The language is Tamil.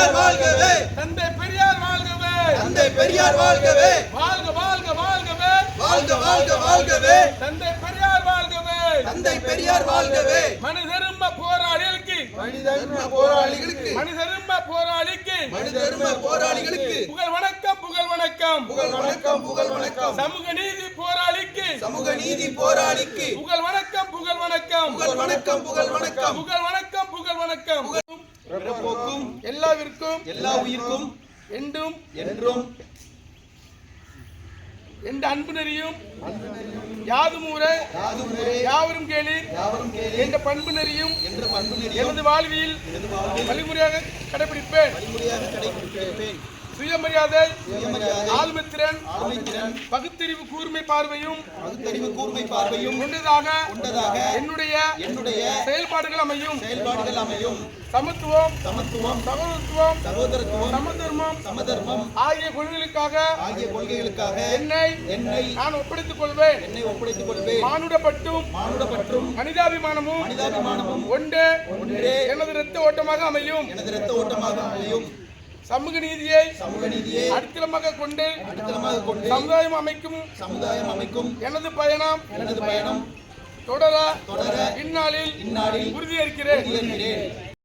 பெரியார் வாழ்கவே. தந்தை பெரியார் வாழ்கவே. தந்தை பெரியார் வாழ்கவே. வாழ்க வாழ்க வாழ்கவே. வாழ்க வாழ்க வாழ்கவே. தந்தை பெரியார் வாழ்கவே. தந்தை பெரியார் வாழ்கவே. மனிதரும போராளிகளுக்கு. மனிதர்ம போராளிகளுக்கு. மனிதரும போராளிக்கு. மனிதர்ம போராளிகளுக்கு. புகழ் வணக்கம் புகழ் வணக்கம். புகழ் வணக்கம் புகழ் வணக்கம். சமூக நீதி போராளிக்கு. சமூக நீதி போராளிக்கு. புகழ் வணக்கம் புகழ் வணக்கம். புகழ் வணக்கம் புகழ் வணக்கம். புகழ் வணக்கம் புகழ் வணக்கம். பிறப்போக்கும் எல்லாவிற்கும் எல்லா உயிர்க்கும் என்றும் என்றும். எந்த அன்பு நெறியும் யாதுமுறை யாவரும் கேளு என்ற பண்பு நெறியும் எனது வாழ்வில் வழிமுறையாக கடைபிடிப்பேன். சுயமரியாதை ஆளுமைத்திறன் பகுத்தறிவு கூர்மை பார்வையும் பகுத்தறிவு கூர்மை பார்வையும் கொண்டதாக என்னுடைய என்னுடைய செயல்பாடுகள் அமையும். செயல்பாடுகள் அமையும். சமத்துவம் சமத்துவம் சகோதரத்துவம் சகோதரத்துவம் சமதர்மம் சமதர்மம் ஆகிய கொள்கைகளுக்காக ஆகிய கொள்கைகளுக்காக என்னை என்னை நான் ஒப்படைத்துக் கொள்வேன் என்னை ஒப்படைத்துக் கொள்வேன் மானுடப்பட்டும் மானுடப்பற்றும் மனிதாபிமானமும் மனிதாபிமானமும் ஒன்று ஒன்றே எனது இரத்த ஓட்டமாக அமையும். எனது இரத்த ஓட்டமாக அமையும். சமூக நீதியை சமூக நீதியை அடித்தளமாக கொண்டு அடித்தளமாக கொண்டு சமுதாயம் அமைக்கும். சமுதாயம் அமைக்கும். எனது பயணம் எனது பயணம் தொடர தொடர இந்நாளில் உறுதியேற்கிறேன்